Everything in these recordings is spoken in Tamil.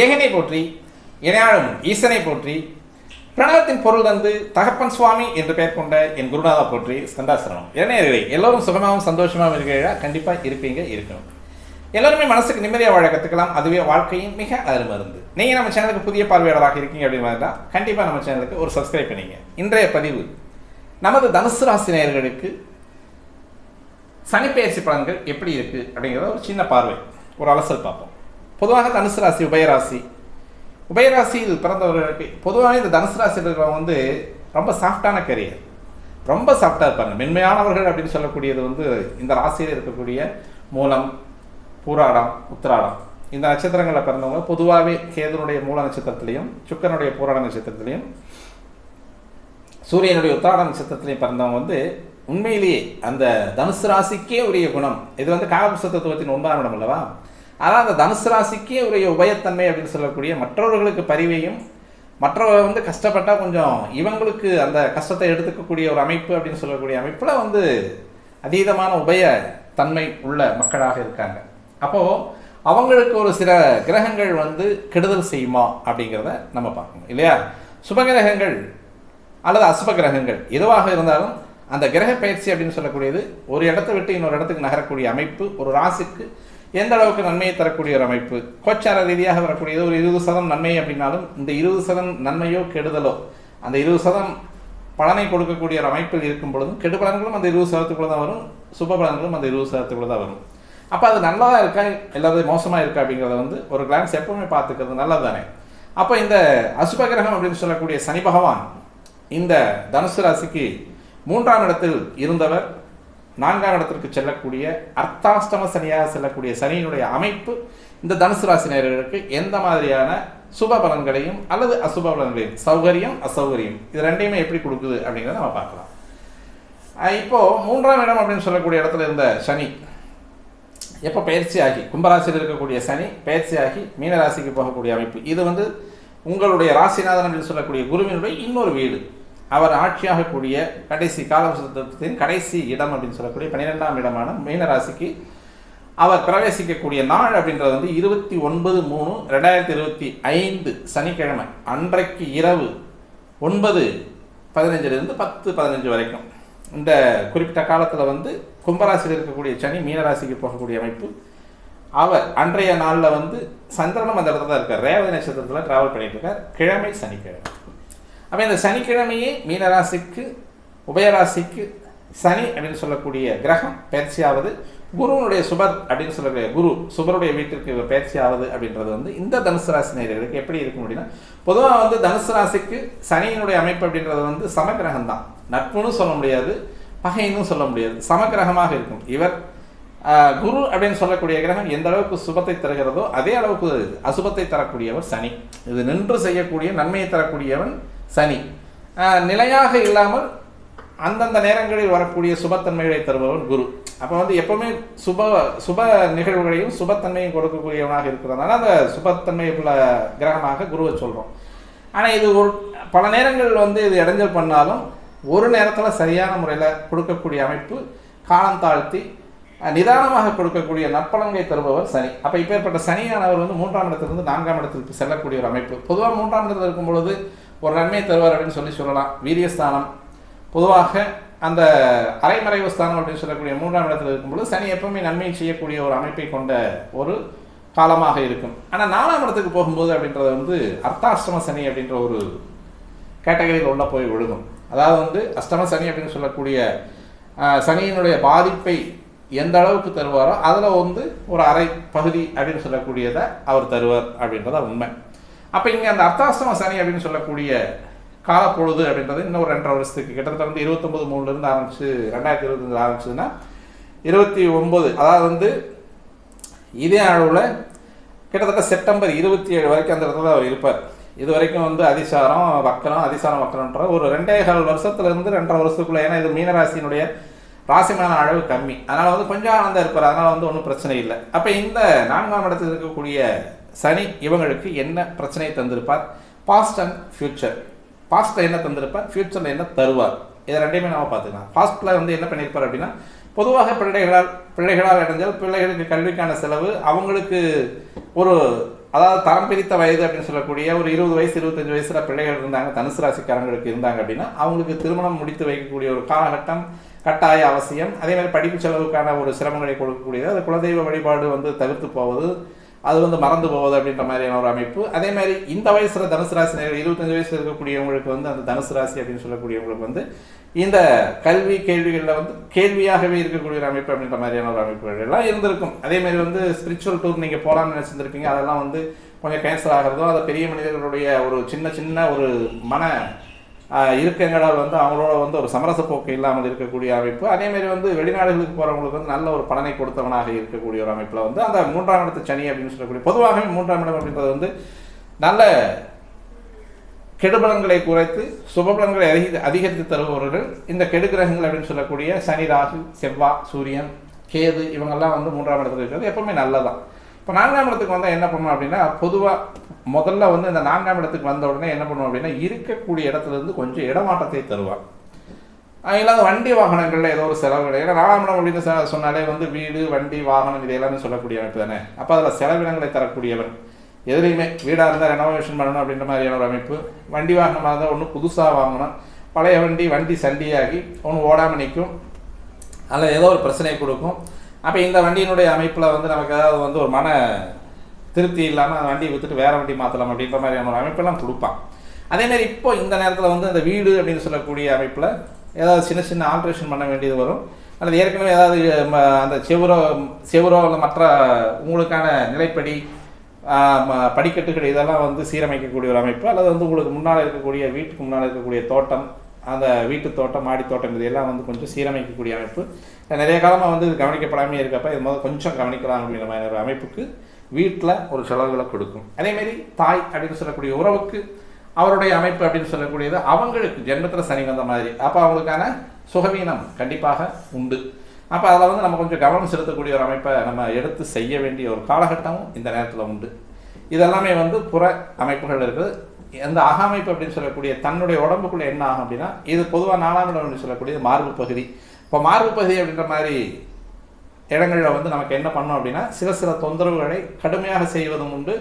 ஏகனை போற்றி இணையாளும் ஈசனை போற்றி பிரணவத்தின் பொருள் தந்து தகப்பன் சுவாமி என்று பெயர் கொண்ட என் குருநாதா போற்றி ஸ்கந்தாசிரமம் இளைஞர்களே எல்லோரும் சுகமாகவும் சந்தோஷமாகவும் இருக்கிறீர்களா? கண்டிப்பாக இருப்பீங்க இருக்கணும். எல்லாருமே மனசுக்கு நிம்மதியாக வாழ கற்றுக்கலாம் அதுவே வாழ்க்கையும் மிக அருமருந்து. நீங்கள் நம்ம சேனலுக்கு புதிய பார்வையாளராக இருக்கீங்க அப்படின்னு பார்த்தா கண்டிப்பாக நம்ம சேனலுக்கு ஒரு சப்ஸ்கிரைப் பண்ணிங்க. இன்றைய பதிவு நமது தனுசு ராசி நேயர்களுக்கு சனிப்பெயர்ச்சி பலன்கள் எப்படி இருக்குது அப்படிங்கிறத ஒரு சின்ன பார்வை ஒரு அலசல் பார்ப்போம். பொதுவாக தனுசு ராசி உபயராசி உபயராசியில் பிறந்தவர்களுக்கு பொதுவாக இந்த தனுசு ராசியில் இருக்கிறவங்க வந்து ரொம்ப சாஃப்டான கரியர் ரொம்ப சாஃப்டாக இருப்பாங்க. மென்மையானவர்கள் அப்படின்னு சொல்லக்கூடியது வந்து இந்த ராசியில் இருக்கக்கூடிய மூலம் பூராடம் உத்திராடம். இந்த நட்சத்திரங்களில் பிறந்தவங்க பொதுவாகவே கேதுனுடைய மூல நட்சத்திரத்திலையும் சுக்கனுடைய பூராட நட்சத்திரத்திலையும் சூரியனுடைய உத்திராட நட்சத்திரத்திலையும் பிறந்தவங்க வந்து உண்மையிலேயே அந்த தனுசு ராசிக்கே உரிய குணம். இது வந்து காலபுஷ தத்துவத்தின் ஒன்பதாம் இடம் அல்லவா? அதான் அந்த தனுசு ராசிக்கு உரிய உபயத்தன்மை அப்படின்னு சொல்லக்கூடிய மற்றவர்களுக்கு பரிவையும் மற்றவர்கள் வந்து கஷ்டப்பட்டால் கொஞ்சம் இவங்களுக்கு அந்த கஷ்டத்தை எடுத்துக்கக்கூடிய ஒரு அமைப்பு அப்படின்னு சொல்லக்கூடிய அமைப்பில் வந்து அதீதமான உபய தன்மை உள்ள மக்களாக இருக்காங்க. அப்போது அவங்களுக்கு ஒரு சில கிரகங்கள் வந்து கெடுதல் செய்யுமா அப்படிங்கிறத நம்ம பார்க்கணும் இல்லையா? சுபகிரகங்கள் அல்லது அசுப கிரகங்கள் எதுவாக இருந்தாலும் அந்த கிரக பயிற்சி அப்படின்னு சொல்லக்கூடியது ஒரு இடத்தை விட்டு இன்னொரு இடத்துக்கு நகரக்கூடிய அமைப்பு ஒரு ராசிக்கு எந்த அளவுக்கு நன்மையை தரக்கூடிய ஒரு அமைப்பு? கோச்சார ரீதியாக வரக்கூடியது ஒரு இருபது சதம் நன்மை அப்படின்னாலும் இந்த இருபது சதம் நன்மையோ கெடுதலோ அந்த இருபது சதம் பலனை கொடுக்கக்கூடிய ஒரு அமைப்பில் இருக்கும் பொழுதும் கெடு பலன்களும் அந்த இருபது சதத்துக்குள்ள தான் வரும் சுப பலன்களும் அந்த இருபது சதத்துக்குள்ள தான் வரும். அப்போ அது நல்லதாக இருக்கா? இல்லாத மோசமாக இருக்கா அப்படிங்கிறத வந்து ஒரு கிளான்ஸ் எப்பவுமே பார்த்துக்கிறது நல்லது தானே அப்போ இந்த அசுப கிரகம் அப்படின்னு சொல்லக்கூடிய சனி பகவான் இந்த தனுசு ராசிக்கு மூன்றாம் இடத்தில் இருந்தவர் நான்காம் இடத்திற்கு செல்லக்கூடிய அர்த்தாஷ்டம சனியாக செல்லக்கூடிய சனியினுடைய அமைப்பு இந்த தனுசு ராசி நேயர்களுக்கு எந்த மாதிரியான சுப பலன்களையும் அல்லது அசுப பலன்களையும் சௌகரியம் அசௌகரியம் இது ரெண்டையுமே எப்படி கொடுக்குது அப்படிங்கிறத நம்ம பார்க்கலாம். இப்போது இப்போ மூன்றாம் இடம் அப்படின்னு சொல்லக்கூடிய இடத்துல இருந்த சனி எப்போ பயிற்சியாகி கும்பராசியில் இருக்கக்கூடிய சனி பயிற்சியாகி மீனராசிக்கு போகக்கூடிய அமைப்பு. இது வந்து உங்களுடைய ராசிநாதன் அப்படின்னு சொல்லக்கூடிய குருவினுடைய இன்னொரு வீடு. அவர் ஆட்சியாகக்கூடிய கடைசி காலவசத்தின் கடைசி இடம் அப்படின்னு சொல்லக்கூடிய பன்னிரெண்டாம் இடமான மீனராசிக்கு அவர் பிரவேசிக்கக்கூடிய நாள் அப்படின்றது வந்து இருபத்தி ஒன்பது மூணு ரெண்டாயிரத்தி இருபத்தி ஐந்து சனிக்கிழமை அன்றைக்கு இரவு ஒன்பது பதினஞ்சிலிருந்து பத்து பதினஞ்சு வரைக்கும். இந்த குறிப்பிட்ட காலத்தில் வந்து கும்பராசியில் இருக்கக்கூடிய சனி மீனராசிக்கு போகக்கூடிய அமைப்பு. அவர் அன்றைய நாளில் வந்து சந்திரனும் அந்த இடத்துல தான் இருக்கார். ரேவதி நட்சத்திரத்தில் ட்ராவல் பண்ணிட்டு இருக்கார். கிழமை சனிக்கிழமை. அப்போ இந்த சனிக்கிழமையே மீனராசிக்கு உபயராசிக்கு சனி அப்படின்னு சொல்லக்கூடிய கிரகம் பயிற்சியாவது குருவனுடைய சுபர் அப்படின்னு சொல்லக்கூடிய குரு சுபருடைய வீட்டிற்கு இவர் பயிற்சியாவது அப்படின்றது வந்து இந்த தனுசு ராசி நேர்களுக்கு எப்படி இருக்கும் அப்படின்னா பொதுவாக வந்து தனுசு ராசிக்கு சனியினுடைய அமைப்பு அப்படின்றது வந்து சமக்கிரகம் தான். நட்புன்னு சொல்ல முடியாது பகைன்னு சொல்ல முடியாது சமக்கிரகமாக இருக்கும். இவர் குரு அப்படின்னு சொல்லக்கூடிய கிரகம் எந்த அளவுக்கு சுபத்தை தருகிறதோ அதே அளவுக்கு அசுபத்தை தரக்கூடியவர் சனி. இது நின்று செய்யக்கூடிய நன்மையை தரக்கூடியவன் சனி. நிலையாக இல்லாமல் அந்தந்த நேரங்களில் வரக்கூடிய சுபத்தன்மைகளை தருபவன் குரு. அப்போ வந்து எப்பவுமே சுப சுப நிகழ்வுகளையும் சுபத்தன்மையும் கொடுக்கக்கூடியவனாக இருக்கிறதுனால அந்த சுபத்தன்மை உள்ள கிரகமாக குருவை சொல்கிறோம் ஆனால் இது ஒரு பல நேரங்கள் வந்து இது இடைஞ்சல் பண்ணாலும் ஒரு நேரத்தில் சரியான முறையில் கொடுக்கக்கூடிய அமைப்பு காலம் தாழ்த்தி நிதானமாக கொடுக்கக்கூடிய நற்பலன்களை தருபவர் சனி. அப்போ இப்பேற்பட்ட சனியானவர் வந்து மூன்றாம் இடத்திலிருந்து நான்காம் இடத்திற்கு செல்லக்கூடிய ஒரு அமைப்பு. பொதுவாக மூன்றாம் இடத்தில் இருக்கும் பொழுது ஒரு நன்மையை தருவார் அப்படின்னு சொல்லி சொல்லலாம். வீரியஸ்தானம். பொதுவாக அந்த அரைமறைவு ஸ்தானம் அப்படின்னு சொல்லக்கூடிய மூன்றாம் இடத்தில் இருக்கும்பொழுது சனி எப்பவுமே நன்மையை செய்யக்கூடிய ஒரு அமைப்பை கொண்ட ஒரு காலமாக இருக்கும். ஆனால் நாலாம் இடத்துக்கு போகும்போது அப்படின்றது வந்து அர்த்தாஷ்டம சனி அப்படின்ற ஒரு கேட்டகரியில் உள்ள போய் விழுகும். அதாவது வந்து அஷ்டம சனி அப்படின்னு சொல்லக்கூடிய சனியினுடைய பாதிப்பை எந்த அளவுக்கு தருவாரோ அதில் வந்து ஒரு அரை பகுதி அப்படின்னு சொல்லக்கூடியதை அவர் தருவார் அப்படின்றத உண்மை. அப்போ இங்கே அந்த அர்த்தாஷ்டம சனி அப்படின்னு சொல்லக்கூடிய காலப்பொழுது அப்படின்றது இன்னும் ஒரு ரெண்டரை வருஷத்துக்கு. கிட்டத்தட்ட வந்து இருபத்தொம்பது மூணுலேருந்து ஆரம்பிச்சு ரெண்டாயிரத்தி இருபத்தஞ்சில் ஆரம்பிச்சதுன்னா இருபத்தி ஒம்பது அதாவது வந்து இதே அளவில் கிட்டத்தட்ட செப்டம்பர் இருபத்தி ஏழு வரைக்கும் அந்த இடத்துல அவர் இருப்பார். இது வரைக்கும் வந்து அதிசாரம் வக்கரம் அதிசாரம் வக்கரம்ன்ற ஒரு ரெண்டே கால் ரெண்டரை வருஷத்துக்குள்ளே. ஏன்னா இது மீனராசியினுடைய ராசிமான அளவு கம்மி. அதனால் வந்து கொஞ்சம் ஆனந்தம் இருப்பார். அதனால் வந்து ஒன்றும் பிரச்சனை இல்லை. அப்போ இந்த நான்காம் இடத்தில் இருக்கக்கூடிய சனி இவங்களுக்கு என்ன பிரச்சனையை தந்திருப்பார்? பாஸ்ட் அண்ட் ஃபியூச்சர் பாஸ்ட்டில் என்ன தந்திருப்பார்? ஃபியூச்சரில் என்ன தருவார்? இதை ரெண்டையுமே நம்ம பார்த்துக்கலாம். பாஸ்ட்டில் வந்து என்ன பண்ணியிருப்பார் அப்படின்னா பொதுவாக பிள்ளைகளால் பிள்ளைகளால் அடைஞ்சால் பிள்ளைகளுக்கு கல்விக்கான செலவு அவங்களுக்கு ஒரு அதாவது தரம் பிரித்த வயது அப்படின்னு சொல்லக்கூடிய ஒரு இருபது வயசு இருபத்தஞ்சு வயசுல பிள்ளைகள் இருந்தாங்க தனுசு ராசிக்காரங்களுக்கு இருந்தாங்க அப்படின்னா அவங்களுக்கு திருமணம் முடித்து வைக்கக்கூடிய ஒரு காலகட்டம் கட்டாய அவசியம். அதே மாதிரி படிப்பு செலவுக்கான ஒரு சிரமங்களை கொடுக்கக்கூடியது அது குலதெய்வ வழிபாடு வந்து தவிர்த்து போவது அது வந்து மறந்து போவது அப்படின்ற மாதிரியான ஒரு அமைப்பு. அதே மாதிரி இந்த வயசுல தனுசு ராசி நேயர்கள், இருபத்தஞ்சு வயசுல இருக்கக்கூடியவங்களுக்கு வந்து அந்த தனுசு ராசி அப்படின்னு சொல்லக்கூடியவங்களுக்கு வந்து இந்த கல்வி கேள்விகளில் வந்து கேள்வியாகவே இருக்கக்கூடிய ஒரு அமைப்பு அப்படின்ற மாதிரியான ஒரு அமைப்புகள் எல்லாம் இருந்திருக்கும். அதே மாதிரி வந்து ஸ்பிரிச்சுவல் டூர் நீங்கள் போகலான்னு நினச்சிருந்துருப்பீங்க. அதெல்லாம் வந்து கொஞ்சம் கேன்சல் ஆகிறதும் அதை பெரிய மனிதர்களுடைய ஒரு சின்ன சின்ன ஒரு மன இருக்கங்களால் வந்து அவங்களோட வந்து ஒரு சமரச போக்கு இல்லாமல் இருக்கக்கூடிய அமைப்பு அதேமாரி வந்து வெளிநாடுகளுக்கு போகிறவங்களுக்கு வந்து நல்ல ஒரு பலனை கொடுத்தவனாக இருக்கக்கூடிய ஒரு அமைப்பில் வந்து அந்த மூன்றாம் இடத்து சனி அப்படின்னு சொல்லக்கூடிய பொதுவாகவே மூன்றாம் இடம் அப்படின்றது வந்து நல்ல கெடுபலன்களை குறைத்து சுபபலன்களை அதிக அதிகரித்து தருபவர்கள். இந்த கெடுகிரகங்கள் அப்படின்னு சொல்லக்கூடிய சனி ராகு செவ்வாய் சூரியன் கேது இவங்கெல்லாம் வந்து மூன்றாம் இடத்துல இருக்கிறது எப்பவுமே நல்லதான். இப்போ நான்காம் இடத்துக்கு வந்தால் என்ன பண்ணுவோம் அப்படின்னா பொதுவாக முதல்ல வந்து இந்த நான்காம் இடத்துக்கு வந்த உடனே என்ன பண்ணுவோம் அப்படின்னா இருக்கக்கூடிய இடத்துல இருந்து கொஞ்சம் இடமாற்றத்தை தருவான். இல்லாத வண்டி வாகனங்களில் ஏதோ ஒரு செலவு ஏன்னா நாலாம் இடம் அப்படின்னு சொன்னாலே வந்து வீடு வண்டி வாகனம் இது எல்லாமே சொல்லக்கூடிய அமைப்பு தானே? அப்போ அதில் செலவினங்களை தரக்கூடியவன் எதுலேயுமே வீடாக இருந்தால் ரெனோவேஷன் பண்ணணும் அப்படின்ற மாதிரியான ஒரு அமைப்பு. வண்டி வாகனமாக இருந்தால் ஒன்று புதுசாக வாங்கணும். பழைய வண்டி வண்டி சண்டியாகி ஒன்று ஓடாமல் நிற்கும். அதில் ஏதோ ஒரு பிரச்சனையை கொடுக்கும். அப்போ இந்த வண்டியினுடைய அமைப்பில் வந்து நமக்கு ஏதாவது வந்து ஒரு மன திருப்தி இல்லாமல் அந்த வண்டியை விற்றுட்டு வேறு வண்டி மாற்றலாம் அப்படின்ற மாதிரியான ஒரு அமைப்பெல்லாம் கொடுப்பான். அதேமாரி இப்போ இந்த நேரத்தில் வந்து அந்த வீடு அப்படின்னு சொல்லக்கூடிய அமைப்பில் ஏதாவது சின்ன சின்ன ஆல்ட்ரேஷன் பண்ண வேண்டியது வரும். அல்லது ஏற்கனவே ஏதாவது ம, அந்த செவரோ செவரோ இல்லை மற்ற உங்களுக்கான நிலைப்படி ம- படிக்கட்டுகள் இதெல்லாம் வந்து சீரமைக்கக்கூடிய ஒரு அமைப்பு. அல்லது வந்து உங்களுக்கு முன்னால் இருக்கக்கூடிய வீட்டுக்கு முன்னால் இருக்கக்கூடிய தோட்டம் அந்த வீட்டு தோட்டம் மாடி தோட்டம் இதெல்லாம் வந்து கொஞ்சம் சீரமைக்கக்கூடிய அமைப்பு. நிறைய காலமாக வந்து இது கவனிக்கப்படாமே இருக்கப்ப இது முதல் கொஞ்சம் கவனிக்கலாம் அப்படிங்கிற மாதிரி ஒரு அமைப்புக்கு வீட்டில் ஒரு செலவுகளை கொடுக்கும். அதேமாரி தாய் அப்படின்னு சொல்லக்கூடிய உறவுக்கு அவருடைய அமைப்பு அப்படின்னு சொல்லக்கூடியது அவங்களுக்கு ஜென்மத்தில் சனி வந்த மாதிரி. அப்போ அவங்களுக்கான சுகவீனம் கண்டிப்பாக உண்டு. அப்போ அதில் வந்து நம்ம கொஞ்சம் கவனம் செலுத்தக்கூடிய ஒரு அமைப்பை நம்ம எடுத்து செய்ய வேண்டிய ஒரு காலகட்டமும் இந்த நேரத்தில் உண்டு. இதெல்லாமே வந்து புற அமைப்புகள் இருக்குது. அந்த அமைப்பு அப்படின்னு சொல்லக்கூடிய தன்னுடைய உடம்புக்குள்ளே என்ன ஆகும் அப்படின்னா இது பொதுவாக நாலாம் இடம் அப்படின்னு சொல்லக்கூடியது மார்பு பகுதி. இப்போ மார்பு பகுதி அப்படின்ற மாதிரி இடங்களில் வந்து நமக்கு என்ன பண்ணோம் அப்படின்னா சில சில தொந்தரவுகளை கடுமையாக செய்வதும் உண்டு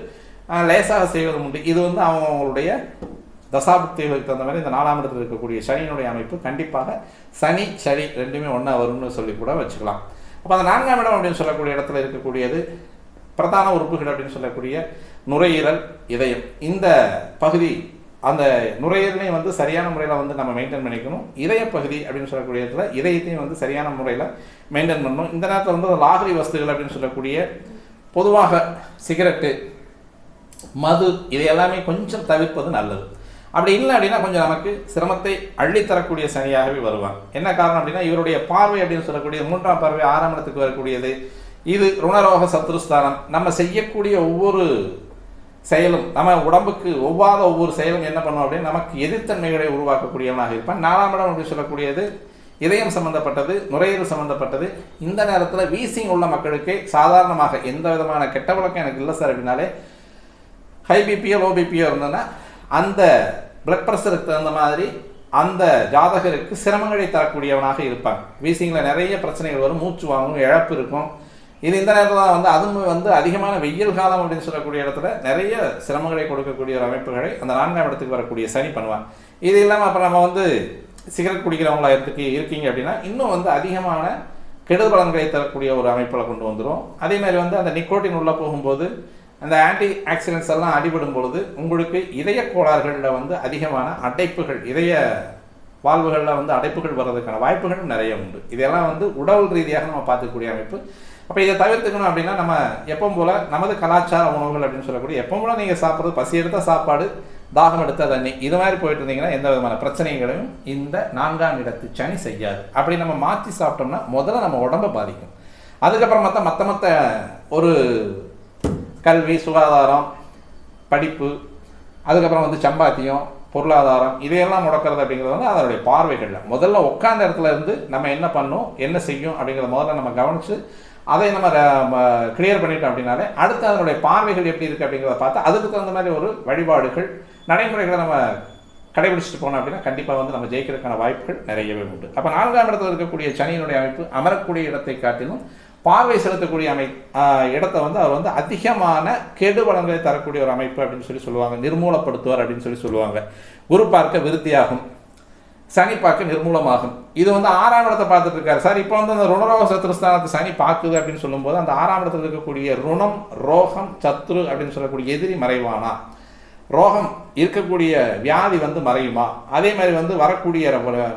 லேசாக செய்வதும் உண்டு. இது வந்து அவங்களுடைய தசாபுக்திகளுக்கு தகுந்த மாதிரி இந்த நாலாம் இடத்துல இருக்கக்கூடிய சனியினுடைய அமைப்பு கண்டிப்பாக சனி சரி ரெண்டுமே ஒன்றா வரும்னு சொல்லி கூட வச்சுக்கலாம். அப்போ அந்த நான்காம் இடம் அப்படின்னு சொல்லக்கூடிய இடத்துல இருக்கக்கூடியது பிரதான உறுப்புகள் அப்படின்னு சொல்லக்கூடிய நுரையீரல் இதயம். இந்த பகுதி அந்த நுரையீரலையும் வந்து சரியான முறையில் வந்து நம்ம மெயின்டைன் பண்ணிக்கணும். இதய பகுதி அப்படின்னு சொல்லக்கூடிய இடத்துல இதயத்தையும் வந்து சரியான முறையில் மெயின்டைன் பண்ணணும். இந்த நேரத்தில் வந்து லாகரி வஸ்துகள் அப்படின்னு சொல்லக்கூடிய பொதுவாக சிகரெட்டு மது இது எல்லாமே கொஞ்சம் தவிர்ப்பது நல்லது. அப்படி இல்லை அப்படின்னா கொஞ்சம் நமக்கு சிரமத்தை அள்ளித்தரக்கூடிய சனியாகவே வருவான் என்ன காரணம் அப்படின்னா இவருடைய பார்வை அப்படின்னு சொல்லக்கூடிய மூன்றாம் பார்வை ஆறாம் இடத்துக்கு வரக்கூடியது. இது ருணரோக சத்ருஸ்தானம். நம்ம செய்யக்கூடிய ஒவ்வொரு செயலும். நம்ம உடம்புக்கு ஒவ்வாத ஒவ்வொரு செயலும் என்ன பண்ணும் அப்படின்னு நமக்கு எதிர்த்தன்மைகளை உருவாக்கக்கூடியவனாக இருப்பான். நாலாம் இடம் அப்படின்னு சொல்லக்கூடியது இதயம் சம்பந்தப்பட்டது நுரையீரல் சம்பந்தப்பட்டது. இந்த நேரத்தில் வீசிங் உள்ள மக்களுக்கு சாதாரணமாக எந்த விதமான கெட்ட வழக்கம் எனக்கு இல்லை சார் அப்படின்னாலே ஹை பிபியோ லோ பிபியோ இருந்ததுன்னா அந்த பிளட் ப்ரெஷருக்கு தகுந்த மாதிரி அந்த ஜாதகருக்கு சிரமங்களை தரக்கூடியவனாக இருப்பாங்க வீசிங்கில் நிறைய பிரச்சனைகள் வரும் மூச்சு வாங்கும் இழப்பு இருக்கும். இது இந்த நேரத்தில் தான் வந்து அதுவும் வந்து அதிகமான வெயில் காலம் அப்படின்னு சொல்லக்கூடிய இடத்துல நிறைய சிரமங்களை கொடுக்கக்கூடிய ஒரு அமைப்புகளை அந்த நான்காம் இடத்துக்கு வரக்கூடிய சனி பண்ணுவாங்க இது இல்லாமல் அப்போ நம்ம வந்து சிகரெட் குடிக்கிறவங்களா இருக்கு இருக்கீங்க அப்படின்னா இன்னும் வந்து அதிகமான கெடுதல் பலன்களை தரக்கூடிய ஒரு அமைப்பில் கொண்டு வந்துடும் அதே மாதிரி வந்து அந்த நிக்கோட்டின் உள்ளே போகும்போது அந்த ஆன்டி ஆக்சிடென்ட்ஸ் எல்லாம் அடிபடும் பொழுது உங்களுக்கு இதய கோளாறுகளில் வந்து அதிகமான அடைப்புகள் இதய வாழ்வுகளில் வந்து அடைப்புகள் வர்றதுக்கான வாய்ப்புகளும் நிறைய உண்டு. இதெல்லாம் வந்து உடல் ரீதியாக நம்ம பார்த்துக்கூடிய அமைப்பு. அப்போ இதை தவிர்த்துக்கணும் அப்படின்னா நம்ம எப்பவும் போல நமது கலாச்சார உணவுகள் அப்படின்னு சொல்லக்கூடிய எப்பவும் போல நீங்கள் சாப்பிட்றது பசி எடுத்த சாப்பாடு தாகம் எடுத்த தண்ணி. இது மாதிரி போயிட்டு இருந்தீங்கன்னா எந்த விதமான பிரச்சனைகளையும் இந்த நான்காம் இடத்து சனி செய்யாது. அப்படி நம்ம மாற்றி சாப்பிட்டோம்னா முதல்ல நம்ம உடம்பை பாதிக்கும். அதுக்கப்புறம் மற்ற மற்ற மற்ற ஒரு கல்வி சுகாதாரம் படிப்பு அதுக்கப்புறம் வந்து சம்பாத்தியம் பொருளாதாரம் இதையெல்லாம் முடக்கிறது அப்படிங்கிறது வந்து அதனுடைய பார்வைகளில். முதல்ல உட்காந்த இடத்துல இருந்து நம்ம என்ன பண்ணோம் என்ன செய்யும் அப்படிங்கிறத முதல்ல நம்ம கவனித்து அதை நம்ம கிளியர் பண்ணிட்டோம் அப்படின்னாலே அடுத்து அதனுடைய பார்வைகள் எப்படி இருக்குது அப்படிங்கிறத பார்த்து அதுக்கு தகுந்த மாதிரி ஒரு வழிபாடுகள் நடைமுறைகளை நம்ம கடைபிடிச்சிட்டு போனோம் அப்படின்னா கண்டிப்பாக வந்து நம்ம ஜெயிக்கிறதுக்கான வாய்ப்புகள் நிறையவே உண்டு. அப்போ நான்காம் இடத்துல இருக்கக்கூடிய சனியினுடைய அமைப்பு அமரக்கூடிய இடத்தை காட்டிலும் பார்வை செலுத்தக்கூடிய அமை இடத்தை வந்து அவர் வந்து அதிகமான கெடு பலன்களை தரக்கூடிய ஒரு அமைப்பு அப்படின்னு சொல்லி சொல்லுவாங்க. நிர்மூலப்படுத்துவார் அப்படின்னு சொல்லி சொல்லுவாங்க. குரு பார்க்க விருத்தியாகும். சனி பார்க்க நிர்மூலமாகும். இது வந்து ஆறாம் இடத்தை பார்த்துட்டு இருக்காரு. சார் இப்போ வந்து அந்த ருணரோக சத்ருஸ்தானத்தை சனி பார்க்குது அப்படின்னு சொல்லும்போது அந்த ஆறாம் இடத்துல இருக்கக்கூடிய ருணம் ரோகம் சத்ரு அப்படின்னு சொல்லக்கூடிய எதிரி மறைவானா? ரோகம் இருக்கக்கூடிய வியாதி வந்து மறையுமா? அதே மாதிரி வந்து வரக்கூடிய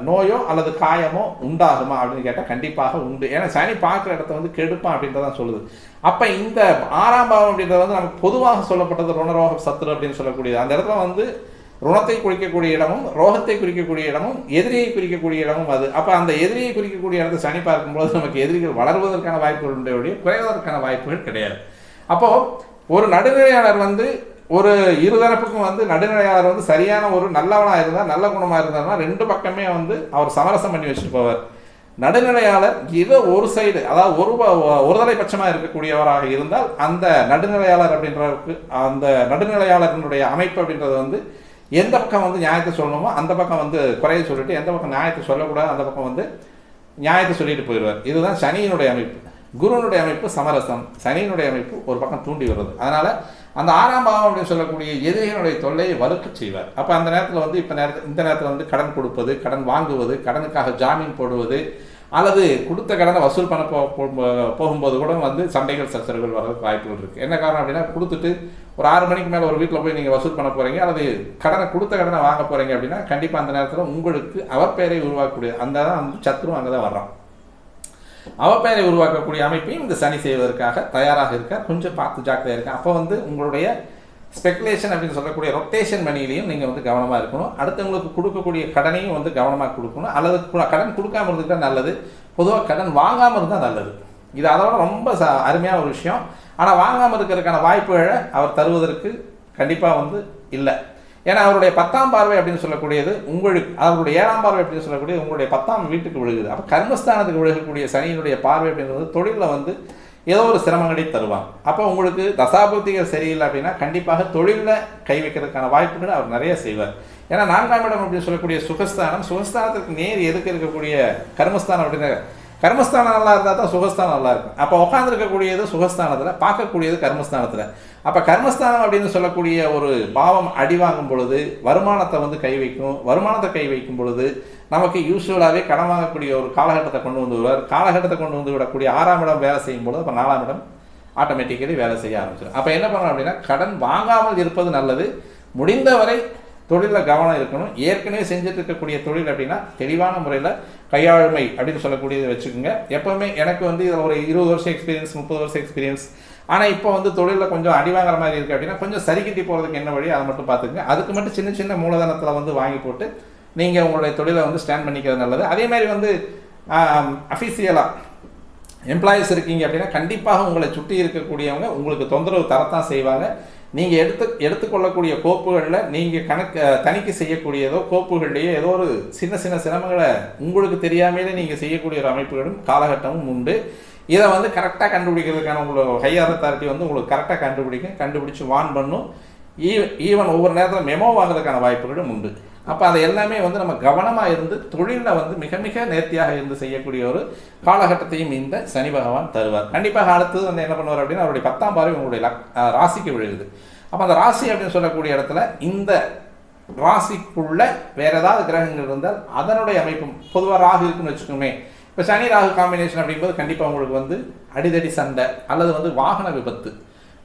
நோயோ அல்லது காயமோ உண்டாகுமா அப்படின்னு கேட்டால் கண்டிப்பாக உண்டு. ஏன்னா சனி பார்க்குற இடத்த வந்து கெடுப்பான் அப்படின்றதான் சொல்லுது. அப்போ இந்த ஆறாம் பாவம் அப்படின்றது வந்து நமக்கு பொதுவாக சொல்லப்பட்டது ருணரோக சத்ரு அப்படின்னு சொல்லக்கூடியது. அந்த இடத்துல வந்து ருணத்தை குறிக்கக்கூடிய இடமும் ரோகத்தை குறிக்கக்கூடிய இடமும் எதிரியை குறிக்கக்கூடிய இடமும் அது. அப்போ அந்த எதிரியை குறிக்கக்கூடிய இடத்தை சனி பார்க்கும்போது நமக்கு எதிரிகள் வளர்வதற்கான வாய்ப்புகள் உண்டே குறைவதற்கான வாய்ப்புகள் கிடையாது. அப்போது ஒரு நடுநிலையாளர் வந்து ஒரு இருதரப்புக்கும் வந்து நடுநிலையாளர் வந்து சரியான ஒரு நல்லவனாக இருந்தால் நல்ல குணமாக இருந்தார்னா ரெண்டு பக்கமே வந்து அவர் சமரசம் பண்ணி வச்சுட்டு போவார். நடுநிலையாளர் ஏதோ ஒரு சைடு அதாவது ஒரு ஒரு ஒருதலை பட்சமாக இருக்கக்கூடியவராக இருந்தால் அந்த நடுநிலையாளர் அப்படின்றவருக்கு அந்த நடுநிலையாளரினுடைய அமைப்பு அப்படின்றது வந்து எந்த பக்கம் வந்து நியாயத்தை சொல்லணுமோ அந்த பக்கம் வந்து குறைய சொல்லிட்டு எந்த பக்கம் நியாயத்தை சொல்லக்கூடாது அந்த பக்கம் வந்து நியாயத்தை சொல்லிட்டு போயிடுவார். இதுதான் சனியினுடைய அமைப்பு. குருனுடைய அமைப்பு சமரசம். சனியினுடைய அமைப்பு ஒரு பக்கம் தூண்டி வருது அதனால அந்த ஆறாம் பாவம் அப்படின்னு சொல்லக்கூடிய எதிரிகளுடைய தொல்லையை வலுக்க செய்வார். அப்போ அந்த நேரத்தில் வந்து இப்போ நேரத்தில் இந்த நேரத்தில் வந்து கடன் கொடுப்பது கடன் வாங்குவது கடனுக்காக ஜாமீன் போடுவது அல்லது கொடுத்த கடனை வசூல் பண்ண போ போகும்போது கூட வந்து சண்டைகள் சச்சரவுகள் வர வாய்ப்புகள் இருக்குது என்ன காரணம் அப்படின்னா கொடுத்துட்டு ஒரு ஆறு மணிக்கு மேலே ஒரு வீட்டில் போய் நீங்கள் வசூல் பண்ண போகிறீங்க அல்லது கடனை கொடுத்த கடனை வாங்க போகிறீங்க அப்படின்னா கண்டிப்பாக அந்த நேரத்தில் உங்களுக்கு அவப்பெயரை உருவாக்கக்கூடிய அந்த தான் வந்து சத்ரு அங்கே தான் வர்றான் அவப்பெயரை உருவாக்கக்கூடிய அமைப்பையும் இந்த சனி செய்வதற்காக தயாராக இருக்க கொஞ்சம் பார்த்து ஜாக்கிரதையாக இருக்கேன் அப்போ வந்து உங்களுடைய ஸ்பெகுலேஷன் அப்படின்னு சொல்லக்கூடிய ரொட்டேஷன் மணிலையும் நீங்கள் வந்து கவனமாக இருக்கணும். அடுத்தவங்களுக்கு கொடுக்கக்கூடிய கடனையும் வந்து கவனமாக கொடுக்கணும். அல்லது கடன் கொடுக்காம இருந்துட்டா நல்லது. பொதுவாக கடன் வாங்காமல் இருந்தால் நல்லது. இது அதோட ரொம்ப ச அருமையான ஒரு விஷயம். ஆனால் வாங்காமல் இருக்கிறதுக்கான வாய்ப்புகளை அவர் தருவதற்கு கண்டிப்பாக வந்து இல்லை. ஏன்னா அவருடைய பத்தாம் பார்வை அப்படின்னு சொல்லக்கூடியது உங்களுக்கு அவருடைய ஏழாம் பார்வை அப்படின்னு சொல்லக்கூடியது உங்களுடைய பத்தாம் வீட்டுக்கு விழுகுது. அப்போ கர்மஸ்தானத்துக்கு விழுகக்கூடிய சனியினுடைய பார்வை அப்படின்றது தொழிலில் வந்து ஏதோ ஒரு சிரமங்களை தருவாங்க. அப்போ உங்களுக்கு தசாபுத்திகள் சரியில்லை அப்படின்னா கண்டிப்பாக தொழிலில் கை வைக்கிறதுக்கான வாய்ப்புகளை அவர் நிறைய செய்வார். ஏன்னா நான்காம் இடம் அப்படின்னு சொல்லக்கூடிய சுகஸ்தானம் சுகஸ்தானத்துக்கு நேர் எதுக்கு இருக்கக்கூடிய கர்மஸ்தானம் அப்படின்னா கர்மஸ்தானம் நல்லா இருந்தால் தான் சுகஸ்தானம் நல்லா இருக்கும். அப்போ உட்காந்துருக்கக்கூடியது சுகஸ்தானத்தில் பார்க்கக்கூடியது கர்மஸ்தானத்தில். அப்போ கர்மஸ்தானம் அப்படின்னு சொல்லக்கூடிய ஒரு பாவம் அடி வாங்கும் பொழுது வருமானத்தை வந்து கை வைக்கும் வருமானத்தை கை வைக்கும் பொழுது நமக்கு யூஸ்வலாகவே கடன் வாங்கக்கூடிய ஒரு காலகட்டத்தை கொண்டு வந்து விடுவார். காலகட்டத்தை கொண்டு வந்து விடக்கூடிய ஆறாம் இடம் வேலை செய்யும் பொழுது அப்போ நாலாம் இடம் ஆட்டோமேட்டிக்கலி வேலை செய்ய ஆரம்பிச்சிடும் அப்போ என்ன பண்ணணும் அப்படின்னா கடன் வாங்காமல் இருப்பது நல்லது. முடிந்தவரை தொழிலில் கவனம் இருக்கணும். ஏற்கனவே செஞ்சுட்டு இருக்கக்கூடிய தொழில் அப்படின்னா தெளிவான முறையில் கையாளுமை அப்படின்னு சொல்லக்கூடியதை வச்சுக்கோங்க. எப்போவுமே எனக்கு வந்து இதில் ஒரு இருபது வருஷம் எக்ஸ்பீரியன்ஸ் முப்பது வருஷம் எக்ஸ்பீரியன்ஸ் ஆனால் இப்போ வந்து தொழிலில் கொஞ்சம் அடி வாங்குற மாதிரி இருக்குது அப்படின்னா கொஞ்சம் சரி கட்டி போகிறதுக்கு என்ன வழி? அதை மட்டும் பார்த்துக்கங்க. அதுக்கு மட்டும் சின்ன சின்ன மூலதனத்தில் வந்து வாங்கி போட்டு நீங்கள் உங்களுடைய தொழிலை வந்து ஸ்டாண்ட் பண்ணிக்கிறது நல்லது. அதே மாதிரி வந்து அஃபிஷியலாக எம்ப்ளாயிஸ் இருக்கீங்க அப்படின்னா கண்டிப்பாக உங்களை சுற்றி இருக்கக்கூடியவங்க உங்களுக்கு தொந்தரவு தரத்தான் செய்வாங்க. நீங்கள் எடுத்து எடுத்துக்கொள்ளக்கூடிய கோப்புகளில் நீங்கள் கணக்கு தணிக்கை செய்யக்கூடியதோ கோப்புகள்லேயே ஏதோ ஒரு சின்ன சின்ன சிரமங்களை உங்களுக்கு தெரியாமலே நீங்கள் செய்யக்கூடிய ஒரு அமைப்புகளும் காலகட்டமும் உண்டு. இதை வந்து கரெக்டாக கண்டுபிடிக்கிறதுக்கான உங்களோட ஹையர் அத்தாரிட்டி வந்து உங்களுக்கு கரெக்டாக கண்டுபிடிக்கும் கண்டுபிடிச்சி வான் பண்ணும். E-, ஈவன் ஒவ்வொரு நேரத்தில் மெமோ வாங்குறதுக்கான வாய்ப்புகளும் உண்டு. அப்போ அதை எல்லாமே வந்து நம்ம கவனமாக இருந்து தொழிலில் வந்து மிக மிக நேர்த்தியாக இருந்து செய்யக்கூடிய ஒரு காலகட்டத்தையும் இந்த சனி பகவான் தருவார். கண்டிப்பாக அடுத்தது வந்து என்ன பண்ணுவார் அப்படின்னா அவருடைய பத்தாம் பார்வை உங்களுடைய ராசிக்கு விழுகுது. அப்போ அந்த ராசி அப்படின்னு சொல்லக்கூடிய இடத்துல இந்த ராசிக்குள்ள வேற ஏதாவது கிரகங்கள் இருந்தால் அதனுடைய அமைப்பும் பொதுவாக ராகு இருக்குன்னு வச்சுக்கோமே. இப்போ சனி ராகு காம்பினேஷன் அப்படிங்கும்போது கண்டிப்பாக உங்களுக்கு வந்து அடிதடி சண்டை அல்லது வந்து வாகன விபத்து.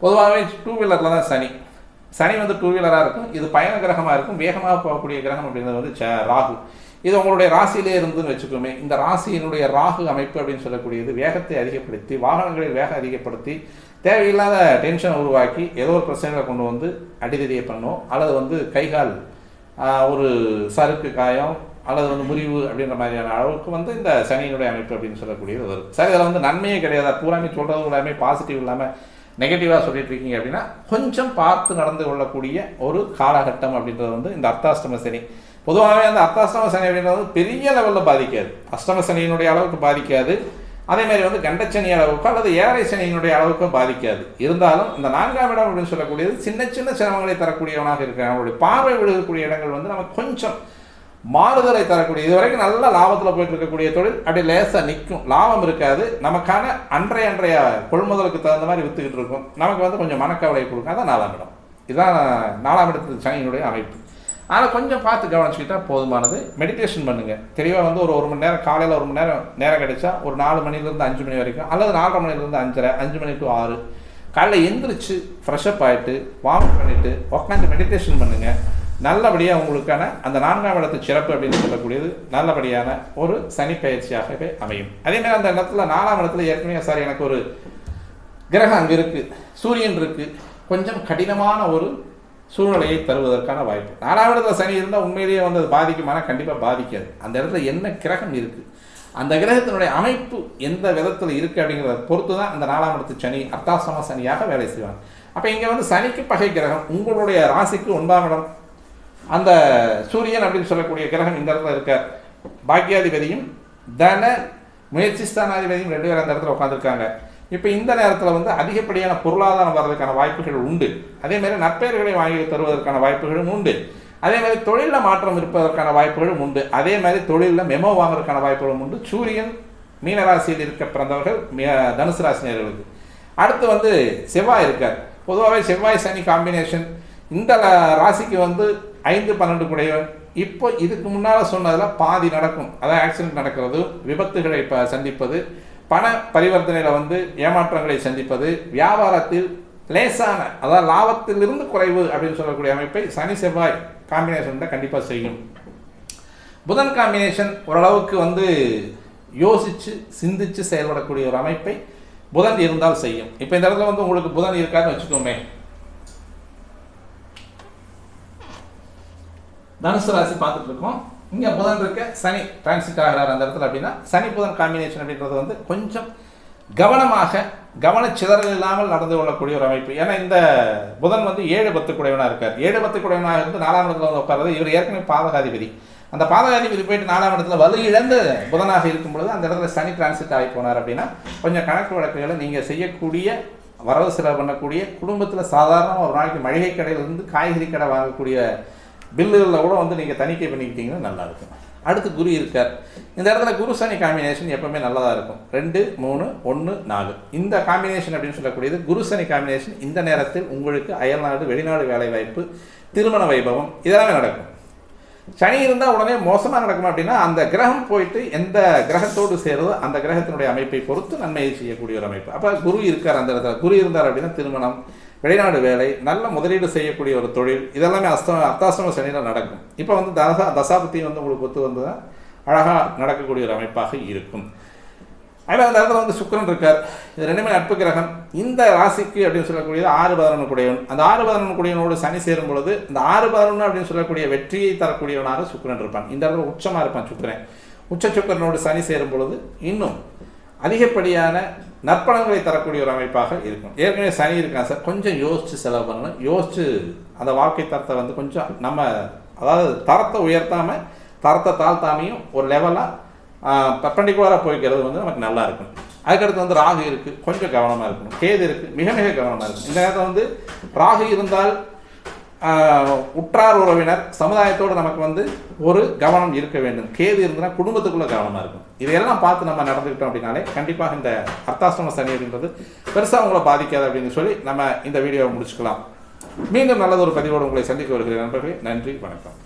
பொதுவாகவே டூ வீலரில் தான் சனி. சனி வந்து டூ வீலராக இருக்கும். இது பயண கிரகமாக இருக்கும். வேகமாக போகக்கூடிய கிரகம் அப்படிங்கிறது வந்து ச- ராகு. இது உங்களுடைய ராசியிலே இருந்துன்னு வச்சுக்கோமே இந்த ராசியினுடைய ராகு அமைப்பு அப்படின்னு சொல்லக்கூடியது வேகத்தை அதிகப்படுத்தி வாகனங்களில் வேகம் அதிகப்படுத்தி தேவையில்லாத டென்ஷனை உருவாக்கி ஏதோ ஒரு பிரச்சனைகளை கொண்டு வந்து அடிதடியை பண்ணும். அல்லது வந்து கைகால் ஒரு சறுக்கு காயம் அல்லது வந்து முறிவு அப்படின்ற மாதிரியான அளவுக்கு வந்து இந்த சனியினுடைய அமைப்பு அப்படின்னு சொல்லக்கூடியது வரும். சரி இதில் வந்து நன்மையே கிடையாது. பூராமே சொல்கிறது எல்லாமே பாசிட்டிவ் இல்லாமல் நெகட்டிவாக சொல்லிட்டு இருக்கீங்க அப்படின்னா கொஞ்சம் பார்த்து நடந்து கொள்ளக்கூடிய ஒரு காலகட்டம் அப்படின்றது வந்து இந்த அர்த்தாஷ்டம சனி. பொதுவாகவே அந்த அர்த்தாஷ்டம சனி அப்படின்றது வந்து பெரிய லெவலில் பாதிக்காது. அஷ்டம சனியினுடைய அளவுக்கு பாதிக்காது. அதே மாதிரி வந்து கண்டச்சனி அளவுக்கு அல்லது ஏழரை சனியினுடைய அளவுக்கும் பாதிக்காது. இருந்தாலும் இந்த நான்காம் இடம் அப்படின்னு சொல்லக்கூடியது சின்ன சின்ன சிரமங்களை தரக்கூடியவனாக இருக்கிறான். அவனுடைய பார்வை விழுகக்கூடிய இடங்கள் வந்து நமக்கு கொஞ்சம் மாறுதலை தரக்கூடிய இது வரைக்கும் நல்ல லாபத்தில் போயிட்டு இருக்கக்கூடிய தொழில் அப்படி லேசாக நிற்கும் லாபம் இருக்காது. நமக்கான அன்றைய அன்றைய கொள்முதலுக்கு தகுந்த மாதிரி வித்துக்கிட்டு இருக்கும். நமக்கு வந்து கொஞ்சம் மனக்கவலை கொடுக்கும். அதான் நாலாம் இடம். இதுதான் நாலாம் இடத்து சனியினுடைய அமைப்பு. ஆனால் கொஞ்சம் பார்த்து கவனிச்சுக்கிட்டால் போதுமானது. மெடிடேஷன் பண்ணுங்கள் தெளிவாக வந்து ஒரு ஒரு மணி நேரம் காலையில் ஒரு மணி நேரம் நேரம் கிடைச்சா ஒரு நாலு மணிலேருந்து அஞ்சு மணி வரைக்கும் அல்லது நாலரை மணிலேருந்து அஞ்சரை அஞ்சு மணி டு ஆறு. காலைல எந்திரிச்சு ஃப்ரெஷ்அப் ஆகிட்டு வார்ம் பண்ணிவிட்டு உட்காந்து மெடிடேஷன் பண்ணுங்கள் நல்லபடியாக உங்களுக்கான அந்த நான்காம் இடத்து சிறப்பு அப்படின்னு சொல்லக்கூடியது நல்லபடியான ஒரு சனி பயிற்சியாகவே அமையும். அதே மாதிரி அந்த இடத்துல நாலாம் இடத்துல ஏற்கனவே சார் எனக்கு ஒரு கிரகம் அங்கே இருக்குது சூரியன் இருக்குது கொஞ்சம் கடினமான ஒரு சூழ்நிலையை தருவதற்கான வாய்ப்பு. நாலாம் இடத்துல சனி இருந்தால் உண்மையிலேயே வந்து அது பாதிக்குமானால் கண்டிப்பாக பாதிக்காது. அந்த இடத்துல என்ன கிரகம் இருக்குது அந்த கிரகத்தினுடைய அமைப்பு எந்த விதத்தில் இருக்குது அப்படிங்கிறத பொறுத்து தான் அந்த நாலாம் இடத்து சனி அர்த்தாசம சனியாக வேலை செய்வாங்க அப்போ இங்கே வந்து சனிக்கு பகை கிரகம் உங்களுடைய ராசிக்கு ஒன்பதாம் இடம் அந்த சூரியன் அப்படின்னு சொல்லக்கூடிய கிரகம் இந்த இடத்துல இருக்கார் பாக்கியாதிபதியும் தன முயற்சி ஸ்தானாதிபதியும் ரெண்டு பேரும் அந்த இடத்துல உட்காந்துருக்காங்க இப்போ இந்த நேரத்தில் வந்து அதிகப்படியான பொருளாதாரம் வர்றதுக்கான வாய்ப்புகள் உண்டு. அதேமாதிரி நற்பெயர்களை வாங்கி தருவதற்கான வாய்ப்புகளும் உண்டு. அதே மாதிரி தொழிலில் மாற்றம் இருப்பதற்கான வாய்ப்புகளும் உண்டு. அதே மாதிரி தொழிலில் மெமோ வாங்குறதுக்கான வாய்ப்புகளும் உண்டு. சூரியன் மீனராசியில் இருக்க பிறந்தவர்கள் மி- தனுசு ராசினியர்களுக்கு அடுத்து வந்து செவ்வாய் இருக்கார். பொதுவாகவே செவ்வாய் சனி காம்பினேஷன் இந்த ராசிக்கு வந்து ஐந்து பன்னெண்டு குடையவன் இப்போ இதுக்கு முன்னால் சொன்னதில் பாதி நடக்கும். அதாவது ஆக்சிடென்ட் நடக்கிறது. விபத்துகளை இப்போ சந்திப்பது பண பரிவர்த்தனையில் வந்து ஏமாற்றங்களை சந்திப்பது வியாபாரத்தில் லேசான அதாவது லாபத்திலிருந்து குறைவு அப்படின்னு சொல்லக்கூடிய அமைப்பை சனி செவ்வாய் காம்பினேஷன் தான் கண்டிப்பாக செய்யும். புதன் காம்பினேஷன் ஓரளவுக்கு வந்து யோசித்து சிந்தித்து செயல்படக்கூடிய ஒரு அமைப்பை புதன் இருந்தால் செய்யும். இப்போ இந்த இடத்துல வந்து உங்களுக்கு புதன் இருக்கான்னு வச்சுக்கோமே. தனுசு ராசி பார்த்துட்டு இருக்கோம் இங்கே புதன் இருக்க சனி டிரான்சிட் ஆகிறார் அந்த இடத்துல அப்படின்னா சனி புதன் காம்பினேஷன் அப்படின்றது வந்து கொஞ்சம் கவனமாக கவனச்சிதறல் இல்லாமல் நடந்து கொள்ளக்கூடிய ஒரு அமைப்பு. ஏன்னா இந்த புதன் வந்து ஏழு பத்து குடையவனாக இருக்கார். ஏழு பத்து குடையவனாக இருந்து நாலாம் இடத்துல வந்து உட்கார்றது இவர் ஏற்கனவே பாதகாதிபதி. அந்த பாதகாதிபதி போயிட்டு நாலாம் இடத்துல வலு இழந்து புதனாக இருக்கும் பொழுது அந்த இடத்துல சனி டிரான்சிட் ஆகி போனார் அப்படின்னா கொஞ்சம் கணக்கு வழக்குகளை நீங்கள் செய்யக்கூடிய வரவு செலவு பண்ணக்கூடிய குடும்பத்தில் சாதாரண ஒரு நாளைக்கு மளிகை கடையிலிருந்து காய்கறி கடை வாங்கக்கூடிய பில்லுகளில் கூட வந்து நீங்கள் தணிக்கை பண்ணிக்கிட்டீங்கன்னா நல்லா இருக்கும். அடுத்து குரு இருக்கார். இந்த இடத்துல குரு சனி காம்பினேஷன் எப்பவுமே நல்லதாக இருக்கும். ரெண்டு மூணு ஒன்று நாலு. இந்த காம்பினேஷன் அப்படின்னு சொல்லக்கூடியது குரு சனி காம்பினேஷன் இந்த நேரத்தில் உங்களுக்கு அயல்நாடு வெளிநாடு வேலைவாய்ப்பு திருமண வைபவம் இதெல்லாமே நடக்கும். சனி இருந்தால் உடனே மோசமாக நடக்கும் அப்படின்னா அந்த கிரகம் போயிட்டு எந்த கிரகத்தோடு சேருதோ அந்த கிரகத்தினுடைய அமைப்பை பொறுத்து நன்மையை செய்யக்கூடிய ஒரு அமைப்பு. அப்போ குரு இருக்கார் அந்த இடத்துல. குரு இருந்தார் அப்படின்னா திருமணம் வெளிநாடு வேலை நல்ல முதலீடு செய்யக்கூடிய ஒரு தொழில் இதெல்லாமே அஸ்த அர்த்தாசிரம சனியில் நடக்கும். இப்போ வந்து தசா தசாபத்தி வந்து உங்களுக்கு ஒத்து வந்து அழகாக நடக்கக்கூடிய ஒரு அமைப்பாக இருக்கும். அதில் அந்த இடத்துல வந்து சுக்கரன் இருக்கார். இது ரெண்டுமே நட்பு கிரகம். இந்த ராசிக்கு அப்படின்னு சொல்லக்கூடியது ஆறு பதினொன்று குடையவன் அந்த ஆறு பதினொன்று குடையவனோடு சனி சேரும் பொழுது இந்த ஆறு பதினொன்று அப்படின்னு சொல்லக்கூடிய வெற்றியை தரக்கூடியவனாக சுக்கரன் இருப்பான். இந்த இடத்துல உச்சமாக இருப்பான் சுக்கரன். உச்ச சுக்கிரனோடு சனி சேரும் பொழுது இன்னும் அதிகப்படியான நற்பணங்களை தரக்கூடிய ஒரு அமைப்பாக இருக்கும். ஏற்கனவே சனி இருக்கான் சார். கொஞ்சம் யோசித்து செலவு பண்ணணும். யோசித்து அந்த வாழ்க்கை தரத்தை வந்து கொஞ்சம் நம்ம அதாவது தரத்தை உயர்த்தாமல் தரத்தை தாழ்த்தாமையும் ஒரு லெவலாக பர்பண்டிகுலராக போய்க்கிறது வந்து நமக்கு நல்லா இருக்கும். அதுக்கடுத்து வந்து ராகு இருக்குது கொஞ்சம் கவனமாக இருக்கணும். கேது இருக்குது மிக மிக கவனமாக இருக்கும் இந்த நேரத்தில் வந்து ராகு இருந்தால் உற்றார் உறவினர் சமுதாயத்தோடு நமக்கு வந்து ஒரு கவனம் இருக்க வேண்டும். கேது இருந்ததுன்னா குடும்பத்துக்குள்ள கவனமாக இருக்கும். இதையெல்லாம் பார்த்து நம்ம நடந்துக்கிட்டோம் அப்படின்னாலே கண்டிப்பாக இந்த அர்த்தாசிரம சனி அப்படின்றது பெருசாக உங்களை பாதிக்காது அப்படின்னு சொல்லி நம்ம இந்த வீடியோவை முடிச்சுக்கலாம். மீண்டும் நல்லதொரு பதிவோடு உங்களை சந்திக்க வருகிறேன் நண்பர்களே. நன்றி வணக்கம்.